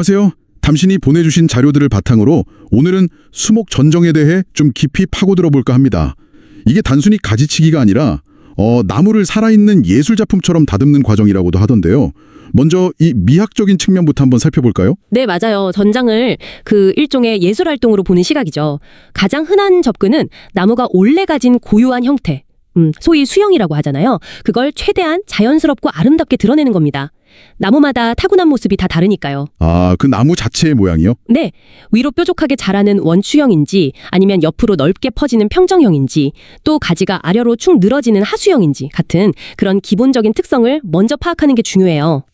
안녕하세요. 당신이 보내주신 자료들을 바탕으로 오늘은 수목 전정에 대해 좀 깊이 파고들어 볼까 합니다. 이게 단순히 가지치기가 아니라 어, 나무를 살아있는 예술 작품처럼 다듬는 과정이라고도 하던데요. 먼저 이 미학적인 측면부터 한번 살펴볼까요? 네, 맞아요. 전장을 그 일종의 예술 활동으로 보는 시각이죠. 가장 흔한 접근은 나무가 원래 가진 고유한 형태, 음, 소위 수형이라고 하잖아요. 그걸 최대한 자연스럽고 아름답게 드러내는 겁니다. 나무마다 타고난 모습이 다 다르니까요. 아, 그 나무 자체의 모양이요? 네, 위로 뾰족하게 자라는 원추형인지 아니면 옆으로 넓게 퍼지는 평정형인지 또 가지가 아래로 축 늘어지는 하수형인지 같은 그런 기본적인 특성을 먼저 파악하는 게 중요해요.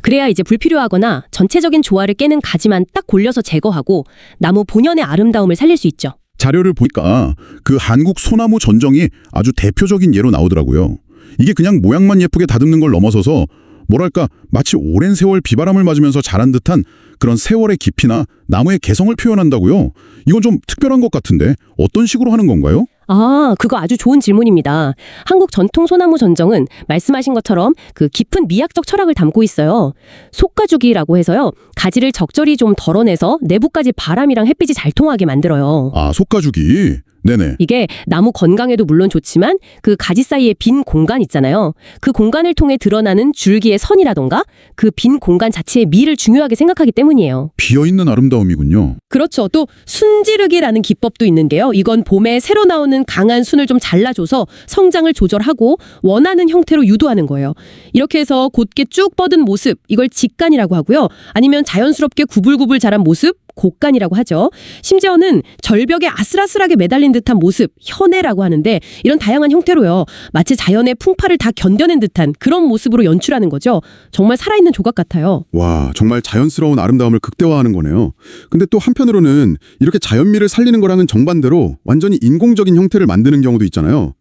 그래야 이제 불필요하거나 전체적인 조화를 깨는 가지만 딱 골려서 제거하고 나무 본연의 아름다움을 살릴 수 있죠. 자료를 보니까 그 한국 소나무 전정이 아주 대표적인 예로 나오더라고요. 이게 그냥 모양만 예쁘게 다듬는 걸 넘어서서 뭐랄까 마치 오랜 세월 비바람을 맞으면서 자란 듯한 그런 세월의 깊이나 나무의 개성을 표현한다고요. 이건 좀 특별한 것 같은데 어떤 식으로 하는 건가요? 아, 그거 아주 좋은 질문입니다. 한국 전통 소나무 전정은 말씀하신 것처럼 그 깊은 미학적 철학을 담고 있어요. 속가죽이라고 해서요. 가지를 적절히 좀 덜어내서 내부까지 바람이랑 햇빛이 잘 통하게 만들어요. 아 속가죽이 네네 이게 나무 건강에도 물론 좋지만 그 가지 사이에 빈 공간 있잖아요. 그 공간을 통해 드러나는 줄기의 선이라던가 그 빈 공간 자체의 미를 중요하게 생각하기 때문이에요. 비어있는 아름다움이군요. 그렇죠. 또 순지르기라는 기법도 있는 게요. 이건 봄에 새로 나오는 강한 순을 좀 잘라줘서 성장을 조절하고 원하는 형태로 유도하는 거예요. 이렇게 해서 곧게 쭉 뻗은 모습, 이걸 직간이라고 하고요. 아니면 자연스럽게 구불구불 자란 모습, 곡간이라고 하죠. 심지어는 절벽에 아슬아슬하게 매달린 듯한 모습, 현해라고 하는데 이런 다양한 형태로요. 마치 자연의 풍파를 다 견뎌낸 듯한 그런 모습으로 연출하는 거죠. 정말 살아있는 조각 같아요. 와 정말 자연스러운 아름다움을 극대화하는 거네요. 근데 또 한편으로는 이렇게 자연미를 살리는 거랑은 정반대로 완전히 인공적인 형태를 만드는 경우도 있잖아요.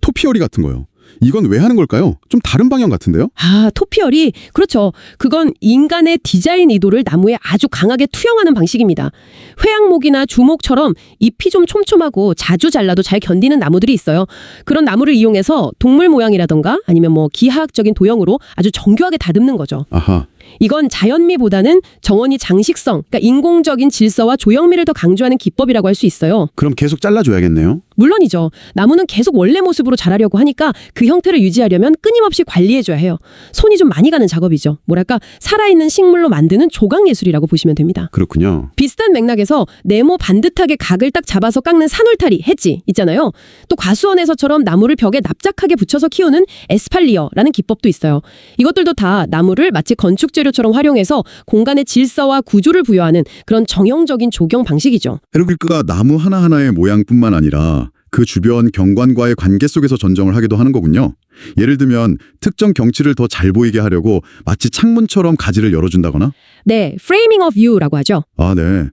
토피어리 같은 거요. 이건 왜 하는 걸까요? 좀 다른 방향 같은데요? 아, 토피얼이 그렇죠. 그건 인간의 디자인 의도를 나무에 아주 강하게 투영하는 방식입니다. 회양목이나 주목처럼 잎이 좀 촘촘하고 자주 잘라도 잘 견디는 나무들이 있어요. 그런 나무를 이용해서 동물 모양이라던가 아니면 뭐 기하학적인 도형으로 아주 정교하게 다듬는 거죠. 아하. 이건 자연미보다는 정원이 장식성, 그러니까 인공적인 질서와 조형미를 더 강조하는 기법이라고 할 수 있어요. 그럼 계속 잘라줘야겠네요. 물론이죠. 나무는 계속 원래 모습으로 자라려고 하니까 그 형태를 유지하려면 끊임없이 관리해줘야 해요. 손이 좀 많이 가는 작업이죠. 뭐랄까 살아있는 식물로 만드는 조각 예술이라고 보시면 됩니다. 그렇군요. 비슷한 맥락에서 네모 반듯하게 각을 딱 잡아서 깎는 산울타리, 해지 있잖아요. 또 과수원에서처럼 나무를 벽에 납작하게 붙여서 키우는 에스팔리어라는 기법도 있어요. 이것들도 다 나무를 마치 건축 재료처럼 활용해서 공간의 질서와 구조를 부여하는 그런 정형적인 조경 방식이죠. 헤르글크가 나무 하나하나의 모양뿐만 아니라 그 주변 경관과의 관계 속에서 전정을 하기도 하는 거군요. 예를 들면 특정 경치를 더 잘 보이게 하려고 마치 창문처럼 가지를 열어준다거나 네, framing of view라고 하죠. 아, 네.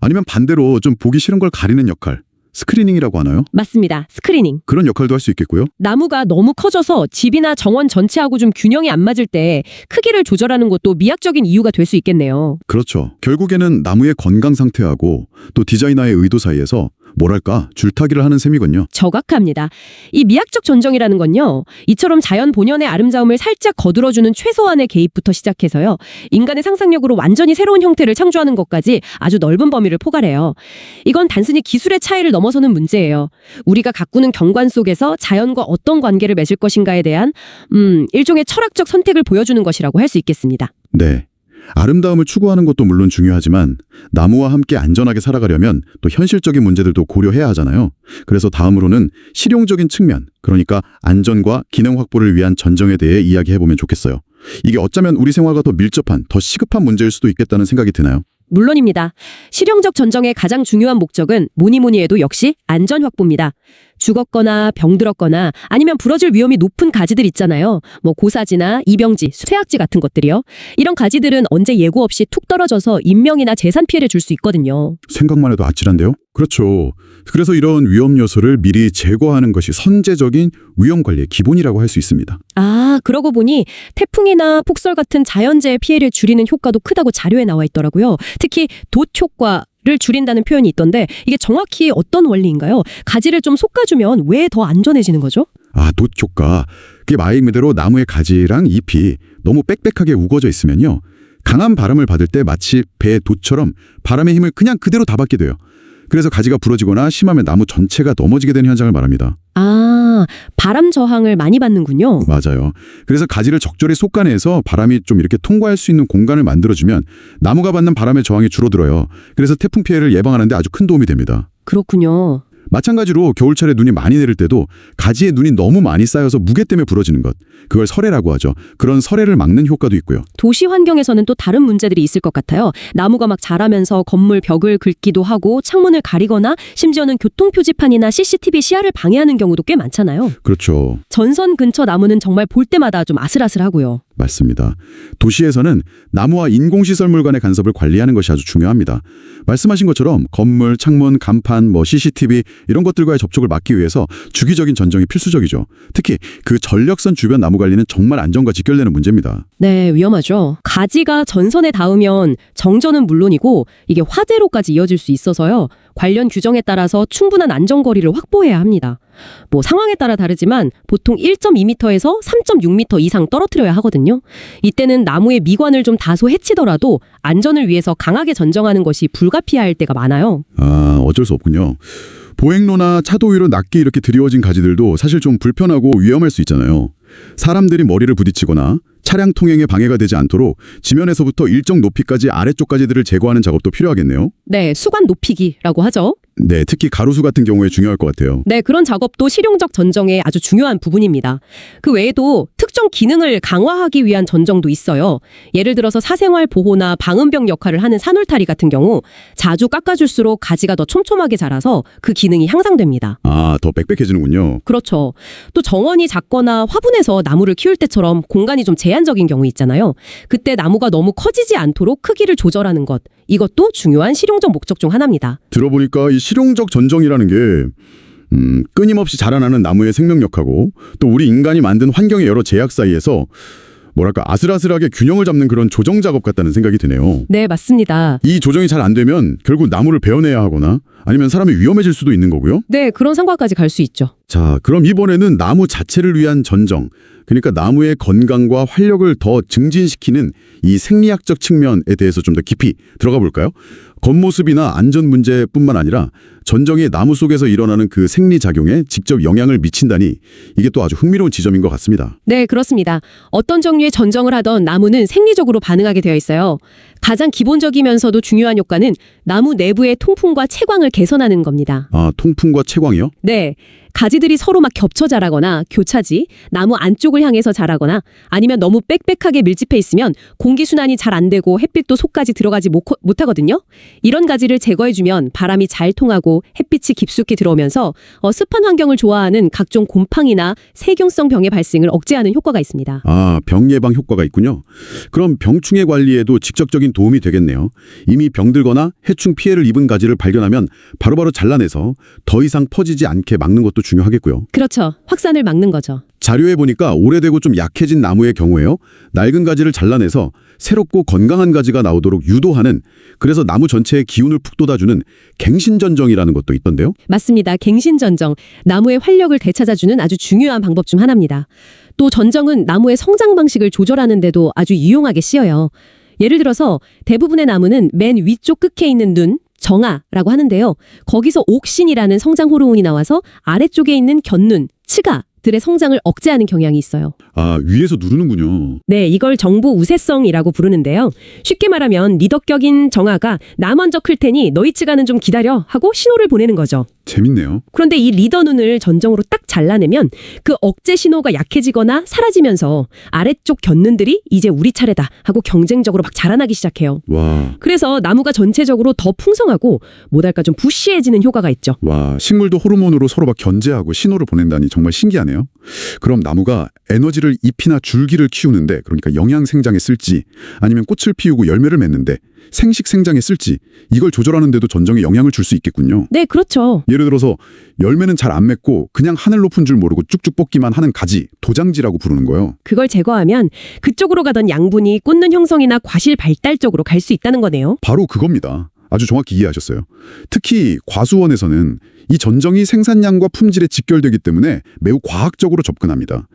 아니면 반대로 좀 보기 싫은 걸 가리는 역할 스크리닝이라고 하나요? 맞습니다. 스크리닝. 그런 역할도 할 수 있겠고요. 나무가 너무 커져서 집이나 정원 전체하고 좀 균형이 안 맞을 때 크기를 조절하는 것도 미학적인 이유가 될 수 있겠네요. 그렇죠. 결국에는 나무의 건강 상태하고 또 디자이너의 의도 사이에서 뭐랄까 줄타기를 하는 셈이군요. 정확합니다. 이 미학적 전정이라는 건요. 이처럼 자연 본연의 아름다움을 살짝 거들어주는 최소한의 개입부터 시작해서요. 인간의 상상력으로 완전히 새로운 형태를 창조하는 것까지 아주 넓은 범위를 포괄해요. 이건 단순히 기술의 차이를 넘어서는 문제예요. 우리가 가꾸는 경관 속에서 자연과 어떤 관계를 맺을 것인가에 대한 음, 일종의 철학적 선택을 보여주는 것이라고 할 수 있겠습니다. 네. 아름다움을 추구하는 것도 물론 중요하지만 나무와 함께 안전하게 살아가려면 또 현실적인 문제들도 고려해야 하잖아요. 그래서 다음으로는 실용적인 측면, 그러니까 안전과 기능 확보를 위한 전정에 대해 이야기해보면 좋겠어요. 이게 어쩌면 우리 생활과 더 밀접한, 더 시급한 문제일 수도 있겠다는 생각이 드나요? 물론입니다. 실용적 전정의 가장 중요한 목적은 뭐니 뭐니 해도 역시 안전 확보입니다. 죽었거나 병들었거나 아니면 부러질 위험이 높은 가지들 있잖아요. 뭐 고사지나 이병지, 쇠약지 같은 것들이요. 이런 가지들은 언제 예고 없이 툭 떨어져서 인명이나 재산 피해를 줄 수 있거든요. 생각만 해도 아찔한데요? 그렇죠. 그래서 이런 위험 요소를 미리 제거하는 것이 선제적인 위험 관리의 기본이라고 할 수 있습니다. 아, 그러고 보니 태풍이나 폭설 같은 자연재해 피해를 줄이는 효과도 크다고 자료에 나와 있더라고요. 특히 돛 효과 를 줄인다는 표현이 있던데 이게 정확히 어떤 원리인가요? 가지를 좀 솎아주면 왜 더 안전해지는 거죠? 아, 돛 효과. 그게 말 그대로 나무의 가지랑 잎이 너무 빽빽하게 우거져 있으면요. 강한 바람을 받을 때 마치 배의 돛처럼 바람의 힘을 그냥 그대로 다 받게 돼요. 그래서 가지가 부러지거나 심하면 나무 전체가 넘어지게 되는 현상을 말합니다. 아, 바람 저항을 많이 받는군요. 맞아요. 그래서 가지를 적절히 솎아내서 바람이 좀 이렇게 통과할 수 있는 공간을 만들어주면 나무가 받는 바람의 저항이 줄어들어요. 그래서 태풍 피해를 예방하는 데 아주 큰 도움이 됩니다. 그렇군요. 마찬가지로 겨울철에 눈이 많이 내릴 때도 가지에 눈이 너무 많이 쌓여서 무게 때문에 부러지는 것. 그걸 설해라고 하죠. 그런 설해를 막는 효과도 있고요. 도시 환경에서는 또 다른 문제들이 있을 것 같아요. 나무가 막 자라면서 건물 벽을 긁기도 하고 창문을 가리거나 심지어는 교통 표지판이나 CCTV 시야를 방해하는 경우도 꽤 많잖아요. 그렇죠. 전선 근처 나무는 정말 볼 때마다 좀 아슬아슬하고요. 맞습니다. 도시에서는 나무와 인공시설물 간의 간섭을 관리하는 것이 아주 중요합니다. 말씀하신 것처럼 건물, 창문, 간판, 뭐 CCTV 이런 것들과의 접촉을 막기 위해서 주기적인 전정이 필수적이죠. 특히 그 전력선 주변 나무 관리는 정말 안전과 직결되는 문제입니다. 네, 위험하죠. 가지가 전선에 닿으면 정전은 물론이고 이게 화재로까지 이어질 수 있어서요. 관련 규정에 따라서 충분한 안전거리를 확보해야 합니다. 뭐 상황에 따라 다르지만 보통 1.2m에서 3.6m 이상 떨어뜨려야 하거든요. 이때는 나무의 미관을 좀 다소 해치더라도 안전을 위해서 강하게 전정하는 것이 불가피할 때가 많아요. 아, 어쩔 수 없군요. 보행로나 차도 위로 낮게 이렇게 드리워진 가지들도 사실 좀 불편하고 위험할 수 있잖아요. 사람들이 머리를 부딪히거나 차량 통행에 방해가 되지 않도록 지면에서부터 일정 높이까지 아래쪽 가지들을 제거하는 작업도 필요하겠네요. 네, 수관 높이기라고 하죠. 네, 특히 가로수 같은 경우에 중요할 것 같아요. 네, 그런 작업도 실용적 전정의 아주 중요한 부분입니다. 그 외에도 특정 기능을 강화하기 위한 전정도 있어요. 예를 들어서 사생활 보호나 방음벽 역할을 하는 산울타리 같은 경우 자주 깎아줄수록 가지가 더 촘촘하게 자라서 그 기능이 향상됩니다. 아, 더 빽빽해지는군요. 그렇죠. 또 정원이 작거나 화분에서 나무를 키울 때처럼 공간이 좀 제한적인 경우 있잖아요. 그때 나무가 너무 커지지 않도록 크기를 조절하는 것. 이것도 중요한 실용적 목적 중 하나입니다. 들어보니까 이 실용적 전정이라는 게 음, 끊임없이 자라나는 나무의 생명력하고 또 우리 인간이 만든 환경의 여러 제약 사이에서 뭐랄까 아슬아슬하게 균형을 잡는 그런 조정 작업 같다는 생각이 드네요. 네, 맞습니다. 이 조정이 잘 안 되면 결국 나무를 베어내야 하거나 아니면 사람이 위험해질 수도 있는 거고요. 네, 그런 상과까지 갈 수 있죠. 자, 그럼 이번에는 나무 자체를 위한 전정, 그러니까 나무의 건강과 활력을 더 증진시키는 이 생리학적 측면에 대해서 좀 더 깊이 들어가 볼까요? 겉모습이나 안전 문제뿐만 아니라 전정이 나무 속에서 일어나는 그 생리작용에 직접 영향을 미친다니 이게 또 아주 흥미로운 지점인 것 같습니다. 네, 그렇습니다. 어떤 종류의 전정을 하던 나무는 생리적으로 반응하게 되어 있어요. 가장 기본적이면서도 중요한 효과는 나무 내부의 통풍과 채광을 개선하는 겁니다. 아, 통풍과 채광이요? 네. 가지들이 서로 막 겹쳐 자라거나 교차지, 나무 안쪽을 향해서 자라거나 아니면 너무 빽빽하게 밀집해 있으면 공기순환이 잘 안 되고 햇빛도 속까지 들어가지 못, 못하거든요. 이런 가지를 제거해주면 바람이 잘 통하고 햇빛이 깊숙이 들어오면서 어, 습한 환경을 좋아하는 각종 곰팡이나 세균성 병의 발생을 억제하는 효과가 있습니다. 아, 병 예방 효과가 있군요. 그럼 병충해 관리에도 직접적인 도움이 되겠네요. 이미 병들거나 해충 피해를 입은 가지를 발견하면 바로바로 잘라내서 더 이상 퍼지지 않게 막는 것도 중요하겠고요. 그렇죠. 확산을 막는 거죠. 자료에 보니까 오래되고 좀 약해진 나무의 경우에요. 낡은 가지를 잘라내서 새롭고 건강한 가지가 나오도록 유도하는 그래서 나무 전체에 기운을 푹 돋아주는 갱신전정이라는 것도 있던데요. 맞습니다. 갱신전정, 나무의 활력을 되찾아주는 아주 중요한 방법 중 하나입니다. 또 전정은 나무의 성장 방식을 조절하는 데도 아주 유용하게 쓰여요. 예를 들어서 대부분의 나무는 맨 위쪽 끝에 있는 눈, 정아라고 하는데요. 거기서 옥신이라는 성장 호르몬이 나와서 아래쪽에 있는 견눈, 치가 들의 성장을 억제하는 경향이 있어요. 아, 위에서 누르는군요. 네, 이걸 정보 우세성이라고 부르는데요. 쉽게 말하면 리더격인 정아가 나 먼저 클 테니 너희 치가는 좀 기다려 하고 신호를 보내는 거죠. 재밌네요. 그런데 이 리더 눈을 전정으로 딱 잘라내면 그 억제 신호가 약해지거나 사라지면서 아래쪽 견눈들이 이제 우리 차례다 하고 경쟁적으로 막 자라나기 시작해요. 와, 그래서 나무가 전체적으로 더 풍성하고 뭐랄까 좀 부시해지는 효과가 있죠. 와, 식물도 호르몬으로 서로 막 견제하고 신호를 보낸다니 정말 신기하네요. 그럼 나무가 에너지를 잎이나 줄기를 키우는데 그러니까 영양 생장에 쓸지 아니면 꽃을 피우고 열매를 맺는데 생식 생장에 쓸지 이걸 조절하는데도 전정에 영향을 줄 수 있겠군요. 네, 그렇죠. 예를 들어서 열매는 잘 안 맺고 그냥 하늘 높은 줄 모르고 쭉쭉 뻗기만 하는 가지 도장지라고 부르는 거예요. 그걸 제거하면 그쪽으로 가던 양분이 꽂는 형성이나 과실 발달 쪽으로 갈 수 있다는 거네요. 바로 그겁니다. 아주 정확히 이해하셨어요. 특히 과수원에서는 이 전정이 생산량과 품질에 직결되기 때문에 매우 과학적으로 접근합니다.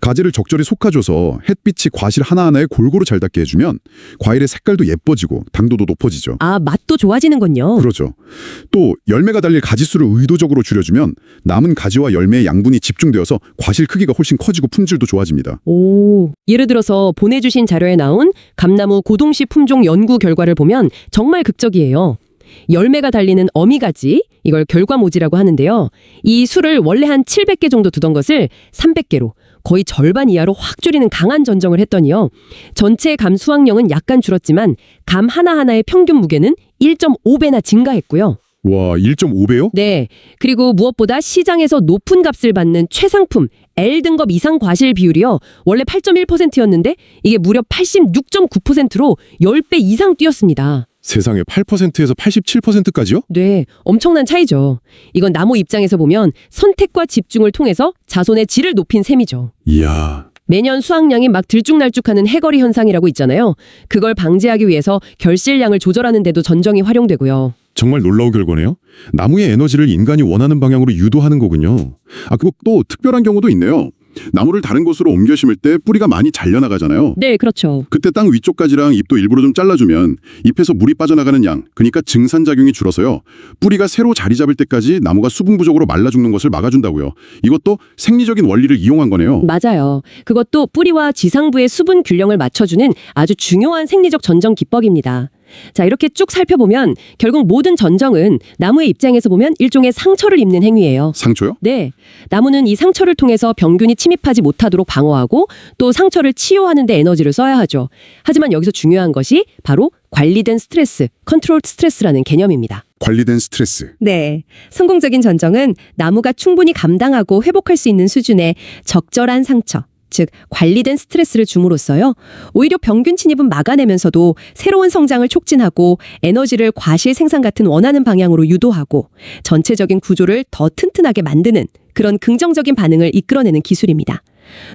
가지를 적절히 솎아줘서 햇빛이 과실 하나하나에 골고루 잘 닿게 해주면 과일의 색깔도 예뻐지고 당도도 높아지죠. 아, 맛도 좋아지는군요. 그렇죠. 또 열매가 달릴 가지수를 의도적으로 줄여주면 남은 가지와 열매의 양분이 집중되어서 과실 크기가 훨씬 커지고 품질도 좋아집니다. 오, 예를 들어서 보내주신 자료에 나온 감나무 고동시 품종 연구 결과를 보면 정말 극적이에요. 열매가 달리는 어미가지, 이걸 결과모지라고 하는데요. 이 수를 원래 한 700개 정도 두던 것을 300개로 거의 절반 이하로 확 줄이는 강한 전정을 했더니요. 전체 감 수확량은 약간 줄었지만 감 하나하나의 평균 무게는 1.5배나 증가했고요. 와, 1.5배요? 네. 그리고 무엇보다 시장에서 높은 값을 받는 최상품 L등급 이상 과실 비율이요. 원래 8.1%였는데 이게 무려 86.9%로 10배 이상 뛰었습니다. 세상에 8%에서 87%까지요? 네, 엄청난 차이죠. 이건 나무 입장에서 보면 선택과 집중을 통해서 자손의 질을 높인 셈이죠. 이야. 매년 수확량이 막 들쭉날쭉하는 해거리 현상이라고 있잖아요. 그걸 방지하기 위해서 결실량을 조절하는 데도 전정이 활용되고요. 정말 놀라운 결과네요. 나무의 에너지를 인간이 원하는 방향으로 유도하는 거군요. 아, 그거 또 특별한 경우도 있네요. 나무를 다른 곳으로 옮겨 심을 때 뿌리가 많이 잘려나가잖아요. 네, 그렇죠. 그때 땅 위쪽까지랑 잎도 일부러 좀 잘라주면 잎에서 물이 빠져나가는 양, 그러니까 증산작용이 줄어서요. 뿌리가 새로 자리 잡을 때까지 나무가 수분 부족으로 말라 죽는 것을 막아준다고요. 이것도 생리적인 원리를 이용한 거네요. 맞아요. 그것도 뿌리와 지상부의 수분 균형을 맞춰주는 아주 중요한 생리적 전정 기법입니다. 자, 이렇게 쭉 살펴보면 결국 모든 전정은 나무의 입장에서 보면 일종의 상처를 입는 행위예요. 상처요? 네. 나무는 이 상처를 통해서 병균이 침입하지 못하도록 방어하고 또 상처를 치유하는 데 에너지를 써야 하죠. 하지만 여기서 중요한 것이 바로 관리된 스트레스, 컨트롤 스트레스라는 개념입니다. 관리된 스트레스. 네. 성공적인 전정은 나무가 충분히 감당하고 회복할 수 있는 수준의 적절한 상처, 즉 관리된 스트레스를 줌으로써요. 오히려 병균 침입은 막아내면서도 새로운 성장을 촉진하고 에너지를 과실 생산 같은 원하는 방향으로 유도하고 전체적인 구조를 더 튼튼하게 만드는 그런 긍정적인 반응을 이끌어내는 기술입니다.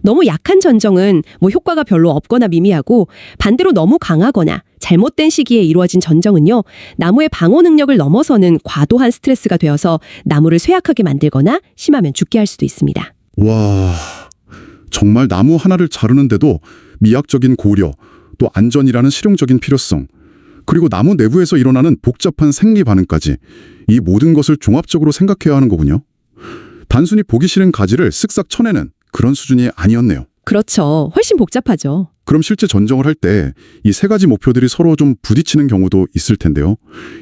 너무 약한 전정은 뭐 효과가 별로 없거나 미미하고 반대로 너무 강하거나 잘못된 시기에 이루어진 전정은요, 나무의 방어 능력을 넘어서는 과도한 스트레스가 되어서 나무를 쇠약하게 만들거나 심하면 죽게 할 수도 있습니다. 와, 정말 나무 하나를 자르는데도 미학적인 고려, 또 안전이라는 실용적인 필요성, 그리고 나무 내부에서 일어나는 복잡한 생리 반응까지 이 모든 것을 종합적으로 생각해야 하는 거군요. 단순히 보기 싫은 가지를 쓱싹 쳐내는 그런 수준이 아니었네요. 그렇죠. 훨씬 복잡하죠. 그럼 실제 전정을 할 때 이 세 가지 목표들이 서로 좀 부딪히는 경우도 있을 텐데요.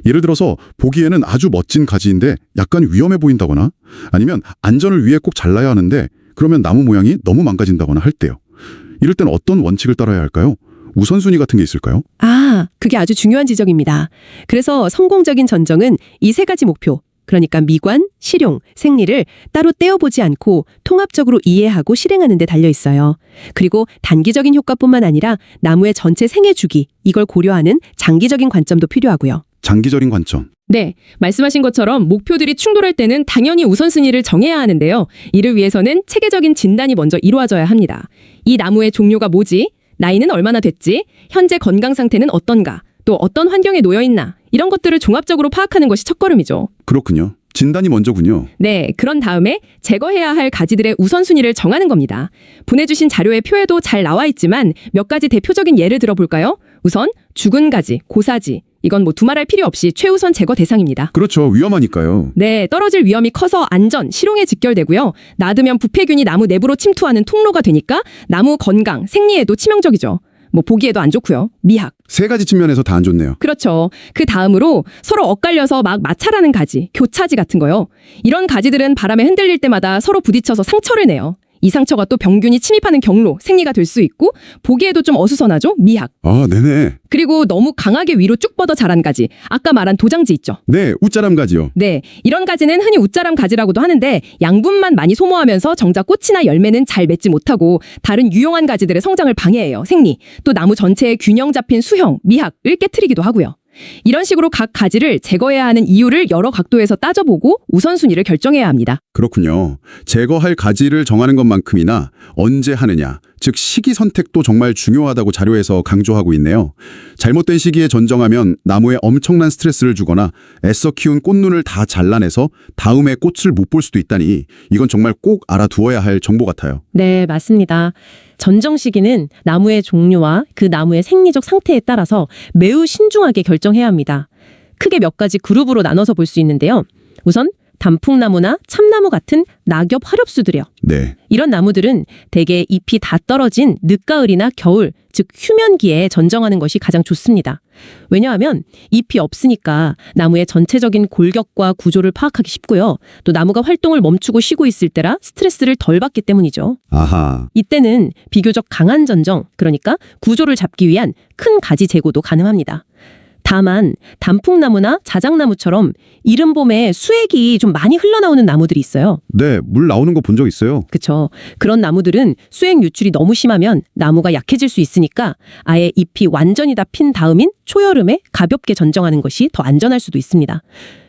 예를 들어서 보기에는 아주 멋진 가지인데 약간 위험해 보인다거나 아니면 안전을 위해 꼭 잘라야 하는데 그러면 나무 모양이 너무 망가진다거나 할 때요. 이럴 땐 어떤 원칙을 따라야 할까요? 우선순위 같은 게 있을까요? 아, 그게 아주 중요한 지적입니다. 그래서 성공적인 전정은 이 세 가지 목표, 그러니까 미관, 실용, 생리를 따로 떼어보지 않고 통합적으로 이해하고 실행하는 데 달려 있어요. 그리고 단기적인 효과뿐만 아니라 나무의 전체 생애 주기, 이걸 고려하는 장기적인 관점도 필요하고요. 장기적인 관점. 네, 말씀하신 것처럼 목표들이 충돌할 때는 당연히 우선순위를 정해야 하는데요. 이를 위해서는 체계적인 진단이 먼저 이루어져야 합니다. 이 나무의 종류가 뭐지? 나이는 얼마나 됐지? 현재 건강 상태는 어떤가? 또 어떤 환경에 놓여 있나? 이런 것들을 종합적으로 파악하는 것이 첫걸음이죠. 그렇군요. 진단이 먼저군요. 네, 그런 다음에 제거해야 할 가지들의 우선순위를 정하는 겁니다. 보내주신 자료의 표에도 잘 나와 있지만 몇 가지 대표적인 예를 들어볼까요? 우선 죽은 가지, 고사지. 이건 뭐 두말할 필요 없이 최우선 제거 대상입니다. 그렇죠. 위험하니까요. 네, 떨어질 위험이 커서 안전, 실용에 직결되고요. 놔두면 부패균이 나무 내부로 침투하는 통로가 되니까 나무 건강, 생리에도 치명적이죠. 뭐 보기에도 안 좋고요. 미학. 세 가지 측면에서 다 안 좋네요. 그렇죠. 그 다음으로 서로 엇갈려서 막 마찰하는 가지, 교차지 같은 거요. 이런 가지들은 바람에 흔들릴 때마다 서로 부딪혀서 상처를 내요. 이 상처가 또 병균이 침입하는 경로, 생리가 될 수 있고 보기에도 좀 어수선하죠. 미학. 아, 네네. 그리고 너무 강하게 위로 쭉 뻗어 자란 가지. 아까 말한 도장지 있죠. 네, 웃자람 가지요. 네, 이런 가지는 흔히 웃자람 가지라고도 하는데 양분만 많이 소모하면서 정작 꽃이나 열매는 잘 맺지 못하고 다른 유용한 가지들의 성장을 방해해요. 생리. 또 나무 전체의 균형 잡힌 수형, 미학을 깨트리기도 하고요. 이런 식으로 각 가지를 제거해야 하는 이유를 여러 각도에서 따져보고 우선순위를 결정해야 합니다. 그렇군요. 제거할 가지를 정하는 것만큼이나 언제 하느냐, 즉 시기 선택도 정말 중요하다고 자료에서 강조하고 있네요. 잘못된 시기에 전정하면 나무에 엄청난 스트레스를 주거나 애써 키운 꽃눈을 다 잘라내서 다음에 꽃을 못 볼 수도 있다니 이건 정말 꼭 알아두어야 할 정보 같아요. 네, 맞습니다. 전정 시기는 나무의 종류와 그 나무의 생리적 상태에 따라서 매우 신중하게 결정해야 합니다. 크게 몇 가지 그룹으로 나눠서 볼 수 있는데요. 우선 단풍나무나 참나무 같은 낙엽 화렵수들이요. 네. 이런 나무들은 대개 잎이 다 떨어진 늦가을이나 겨울, 즉 휴면기에 전정하는 것이 가장 좋습니다. 왜냐하면 잎이 없으니까 나무의 전체적인 골격과 구조를 파악하기 쉽고요. 또 나무가 활동을 멈추고 쉬고 있을 때라 스트레스를 덜 받기 때문이죠. 아하. 이때는 비교적 강한 전정, 그러니까 구조를 잡기 위한 큰 가지 제고도 가능합니다. 다만 단풍나무나 자작나무처럼 이른 봄에 수액이 좀 많이 흘러나오는 나무들이 있어요. 네, 물 나오는 거 본 적 있어요. 그쵸. 그런 나무들은 수액 유출이 너무 심하면 나무가 약해질 수 있으니까 아예 잎이 완전히 다 핀 다음인 초여름에 가볍게 전정하는 것이 더 안전할 수도 있습니다.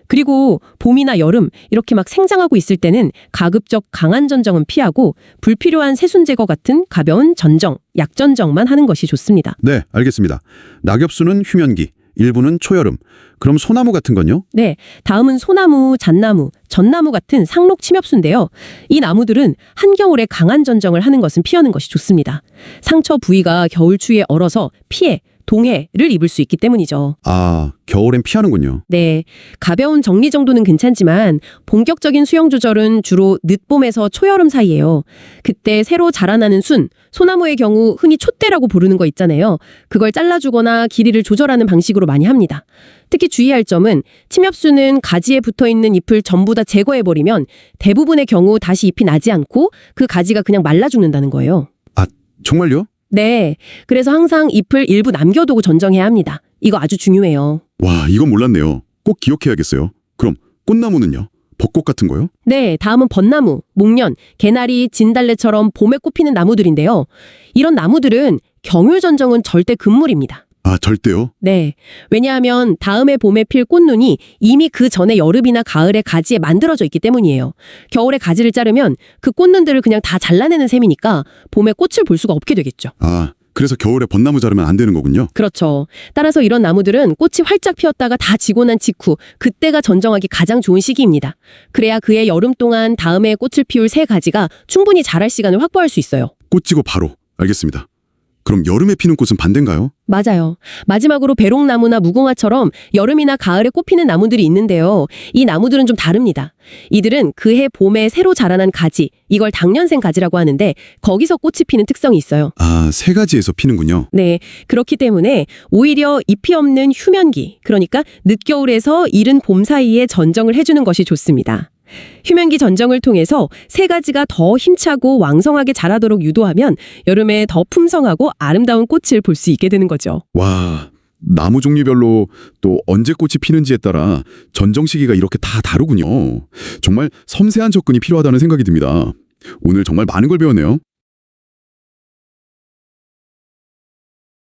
그리고 봄이나 여름 이렇게 막 생장하고 있을 때는 가급적 강한 전정은 피하고 불필요한 새순 제거 같은 가벼운 전정, 약전정만 하는 것이 좋습니다. 네, 알겠습니다. 낙엽수는 휴면기, 일부는 초여름. 그럼 소나무 같은 건요? 네, 다음은 소나무, 잣나무, 전나무 같은 상록 침엽수인데요. 이 나무들은 한겨울에 강한 전정을 하는 것은 피하는 것이 좋습니다. 상처 부위가 겨울 추위에 얼어서 피해, 동해를 입을 수 있기 때문이죠. 아, 겨울엔 피하는군요. 네, 가벼운 정리 정도는 괜찮지만 본격적인 수영 조절은 주로 늦봄에서 초여름 사이예요. 그때 새로 자라나는 순, 소나무의 경우 흔히 촛대라고 부르는 거 있잖아요. 그걸 잘라주거나 길이를 조절하는 방식으로 많이 합니다. 특히 주의할 점은 침엽수는 가지에 붙어 있는 잎을 전부 다 제거해버리면 대부분의 경우 다시 잎이 나지 않고 그 가지가 그냥 말라 죽는다는 거예요. 정말요? 네, 그래서 항상 잎을 일부 남겨두고 전정해야 합니다. 이거 아주 중요해요. 와, 이건 몰랐네요. 꼭 기억해야겠어요. 그럼 꽃나무는요? 벚꽃 같은 거요? 네, 다음은 벚나무, 목련, 개나리, 진달래처럼 봄에 꽃피는 나무들인데요. 이런 나무들은 경율 전정은 절대 금물입니다. 아, 절대요? 네. 왜냐하면 다음에 봄에 필 꽃눈이 이미 그 전에 여름이나 가을에 가지에 만들어져 있기 때문이에요. 겨울에 가지를 자르면 그 꽃눈들을 그냥 다 잘라내는 셈이니까 봄에 꽃을 볼 수가 없게 되겠죠. 아, 그래서 겨울에 벚나무 자르면 안 되는 거군요. 그렇죠. 따라서 이런 나무들은 꽃이 활짝 피었다가 다 지고 난 직후 그때가 전정하기 가장 좋은 시기입니다. 그래야 그해 여름 동안 다음에 꽃을 피울 새 가지가 충분히 자랄 시간을 확보할 수 있어요. 꽃 지고 바로. 알겠습니다. 그럼 여름에 피는 꽃은 반대인가요? 맞아요. 마지막으로 배롱나무나 무궁화처럼 여름이나 가을에 꽃피는 나무들이 있는데요. 이 나무들은 좀 다릅니다. 이들은 그해 봄에 새로 자라난 가지, 이걸 당년생 가지라고 하는데 거기서 꽃이 피는 특성이 있어요. 아, 세 가지에서 피는군요. 네, 그렇기 때문에 오히려 잎이 없는 휴면기, 그러니까 늦겨울에서 이른 봄 사이에 전정을 해주는 것이 좋습니다. 휴면기 전정을 통해서 세 가지가 더 힘차고 왕성하게 자라도록 유도하면 여름에 더 풍성하고 아름다운 꽃을 볼 수 있게 되는 거죠. 와, 나무 종류별로 또 언제 꽃이 피는지에 따라 전정 시기가 이렇게 다 다르군요. 정말 섬세한 접근이 필요하다는 생각이 듭니다. 오늘 정말 많은 걸 배웠네요.